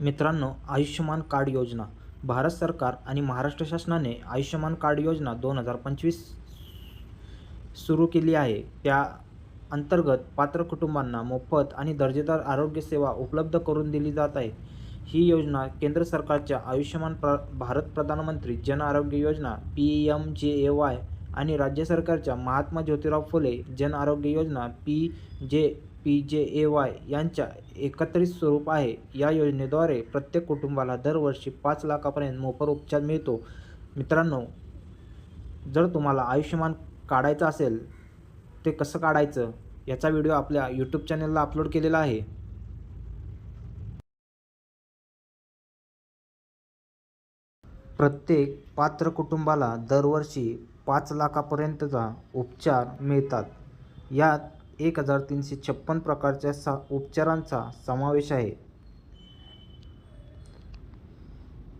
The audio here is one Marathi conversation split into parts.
मित्रांनो आयुष्यमान कार्ड योजना. भारत सरकार आणि महाराष्ट्र शासनाने आयुष्यमान कार्ड योजना दोन हजार पंचवीस सुरू केली आहे. त्या अंतर्गत पात्र कुटुंबांना मोफत आणि दर्जेदार आरोग्य सेवा उपलब्ध करून दिली जात आहे. ही योजना केंद्र सरकारच्या आयुष्यमान प्र भारत प्रधानमंत्री जन आरोग्य योजना पी एम जे ए वाय आणि राज्य सरकारच्या Mahatma Jyotirao Phule Jan Arogya Yojana P J P जे ए वाय यांच्या एकत्रित स्वरूप आहे. या योजनेद्वारे प्रत्येक कुटुंबाला दरवर्षी पाच लाखापर्यंत मोफत उपचार मिळतो. मित्रांनो जर तुम्हाला आयुष्यमान काढायचं असेल ते कसं काढायचं याचा व्हिडिओ आपल्या यूट्यूब चॅनलला अपलोड केलेला आहे. प्रत्येक पात्र कुटुंबाला दरवर्षी पाच लाखापर्यंतचा उपचार मिळतात. यात एक हजार तीनशे छप्पन प्रकारच्या सा उपचारांचा समावेश आहे.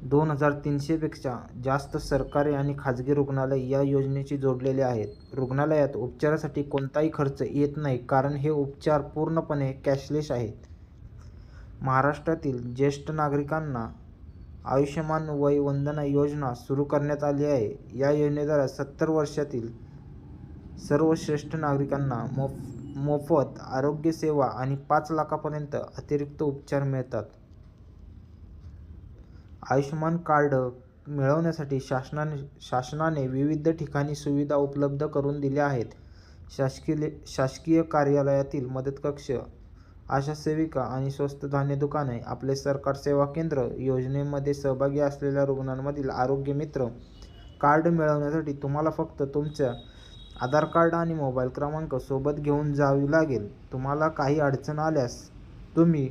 दोन हजार तीनशेपेक्षा जास्त सरकारी आणि खाजगी रुग्णालय या योजनेशी जोडलेले आहेत. रुग्णालयात उपचारासाठी कोणताही खर्च येत नाही कारण हे उपचार पूर्णपणे कॅशलेस आहेत. महाराष्ट्रातील ज्येष्ठ नागरिकांना आयुष्यमान वय वंदना योजना सुरू करण्यात आली आहे. या योजनेद्वारा सत्तर वर्षातील सर्वश्रेष्ठ नागरिकांना मोफ मोफत आरोग्य सेवा आणि पाच लाखापर्यंत अतिरिक्त उपचार मिळतात. आयुष्यमान कार्ड मिळवण्यासाठी शासनाने शासनाने विविध ठिकाणी सुविधा उपलब्ध करून दिल्या आहेत. शासकीय शासकीय कार्यालयातील मदत कक्ष आशा सेविका आणि स्वस्त धान्य दुकाने आपले सरकार सेवा केंद्र योजनेमध्ये सहभागी असलेल्या रुग्णांमधील आरोग्य मित्र कार्ड मिळवण्यासाठी तुम्हाला फक्त तुमच्या आधार कार्ड आणि मोबाईल क्रमांक सोबत घेऊन जावी लागेल. तुम्हाला काही अडचण आल्यास तुम्ही